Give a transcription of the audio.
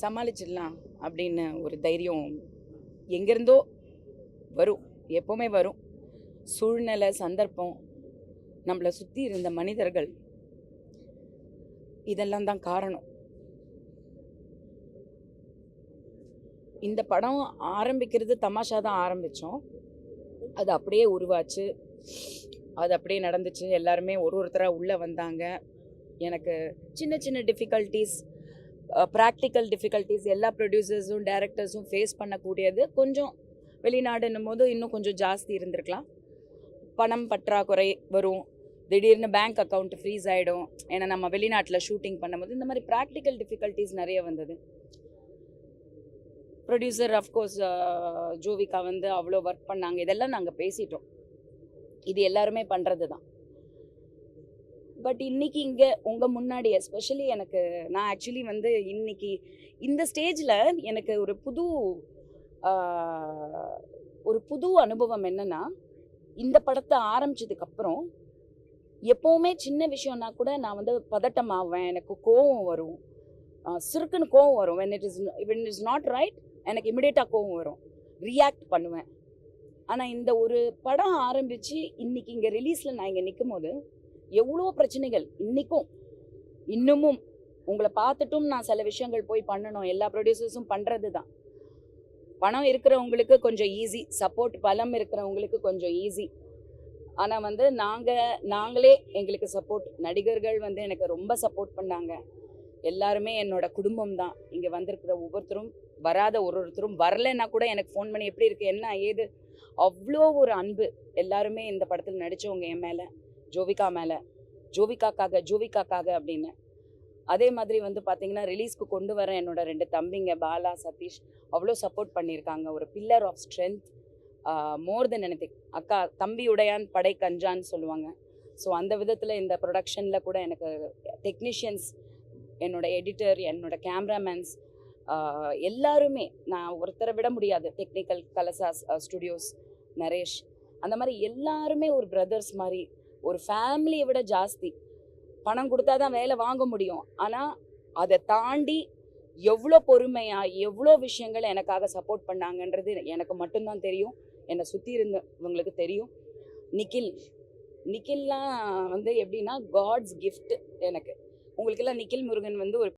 சமாளிச்சிடலாம் அப்படின்னு ஒரு தைரியம் எங்கேருந்தோ வரும் எப்போவுமே வரும். சூழ்நிலை சந்தர்ப்பம் நம்மளை சுற்றி இருந்த மனிதர்கள் இதெல்லாம் தான் காரணம். இந்த படம் ஆரம்பிக்கிறது தமாஷா தான் ஆரம்பித்தோம் அது அப்படியே உருவாச்சு. அது அப்படியே நடந்துச்சு. எல்லாருமே ஒரு ஒருத்தராக உள்ளே வந்தாங்க. எனக்கு சின்ன சின்ன டிஃபிகல்ட்டிஸ் ப்ராக்டிக்கல் டிஃபிகல்ட்டிஸ் எல்லா ப்ரொடியூசர்ஸும் டேரக்டர்ஸும் ஃபேஸ் பண்ணக்கூடியது கொஞ்சம் வெளிநாடுன்னும் போது இன்னும் கொஞ்சம் ஜாஸ்தி இருந்திருக்கலாம். பணம் பற்றாக்குறை வரும். திடீர்னு பேங்க் அக்கௌண்ட் ஃப்ரீஸ் ஆகிடும் ஏன்னா நம்ம வெளிநாட்டில் ஷூட்டிங் பண்ணும்போது இந்த மாதிரி ப்ராக்டிக்கல் டிஃபிகல்ட்டிஸ் நிறைய வந்தது. ப்ரொடியூசர் அஃப்கோர்ஸ் ஜோவிகா வந்து அவ்வளோ ஒர்க் பண்ணாங்க. இதெல்லாம் நாங்கள் பேசிட்டோம். இது எல்லாருமே பண்ணுறது தான் பட் இன்னைக்கு இங்கே உங்கள் முன்னாடி எஸ்பெஷலி எனக்கு நான் ஆக்சுவலி வந்து இன்னைக்கு இந்த ஸ்டேஜில் எனக்கு ஒரு புது ஒரு புது அனுபவம் என்னென்னா இந்த படத்தை ஆரம்பித்ததுக்கப்புறம் எப்போவுமே சின்ன விஷயம்னா கூட நான் வந்து பதட்டமாவேன் எனக்கு கோவம் வரும். சுருக்குன்னு சிறுக்குன்னு கோவம் வரும். When it is when is not right எனக்கு இமிடியேட்டாக கோவம் வரும். ரியாக்ட் பண்ணுவேன். ஆனால் இந்த ஒரு படம் ஆரம்பித்து இன்றைக்கி இங்கே ரிலீஸில் நான் இங்கே நிற்கும் போது எவ்வளோ பிரச்சனைகள் இன்னைக்கும். இன்னமும் உங்களை பார்த்துட்டும் நான் சில விஷயங்கள் போய் பண்ணணும். எல்லா ப்ரொடியூசர்ஸும் பண்ணுறது தான். பணம் இருக்கிறவங்களுக்கு கொஞ்சம் ஈஸி சப்போர்ட் பலம் இருக்கிறவங்களுக்கு கொஞ்சம் ஈஸி ஆனால் வந்து நாங்கள் நாங்களே எங்களுக்கு சப்போர்ட் நடிகர்கள் வந்து எனக்கு ரொம்ப சப்போர்ட் பண்ணாங்க. எல்லாருமே என்னோட குடும்பம் தான். இங்கே வந்திருக்கிற ஒவ்வொருத்தரும் வராத ஒரு ஒருத்தரும் வரலைன்னா கூட எனக்கு ஃபோன் பண்ணி எப்படி இருக்குது என்ன ஏது? அவ்வளோ ஒரு அன்பு. எல்லாருமே இந்த படத்தில் நடித்தவங்க என் மேலே. ஜோவிகா மேலே ஜோவிகாக்காக ஜோவிகாக்காக அப்படின்னு. அதே மாதிரி வந்து பார்த்தீங்கன்னா ரிலீஸ்க்கு கொண்டு வர என்னோட ரெண்டு தம்பிங்க பாலா சதீஷ் அவ்வளோ சப்போர்ட் பண்ணியிருக்காங்க ஒரு pillar of strength more than எனத்தி அக்கா தம்பி உடையான் படை கஞ்சான்னு சொல்லுவாங்க. ஸோ அந்த விதத்தில் இந்த ப்ரொடக்ஷனில் கூட எனக்கு டெக்னீஷியன்ஸ் என்னோட எடிட்டர் என்னோட கேமராமேன்ஸ் எல்லாருமே நான் ஒருத்தரை விட முடியாது. டெக்னிக்கல் கலசாஸ் ஸ்டுடியோஸ் நரேஷ். அந்த மாதிரி எல்லாருமே ஒரு பிரதர்ஸ் மாதிரி ஒரு ஃபேமிலியை விட ஜாஸ்தி. பணம் கொடுத்தா தான் வேலை வாங்க முடியும். ஆனால் அதை தாண்டி எவ்வளோ பொறுமையாக எவ்வளோ விஷயங்கள் எனக்காக சப்போர்ட் பண்ணாங்கன்றது எனக்கு மட்டும்தான் தெரியும். என்னை சுற்றி இருந்தவங்களுக்கு தெரியும். நிக்கில் நிக்கில்லாம் வந்து எப்படின்னா காட்ஸ் கிஃப்ட் எனக்கு. உங்களுக்கெல்லாம் நிக்கில் முருகன் வந்து ஒரு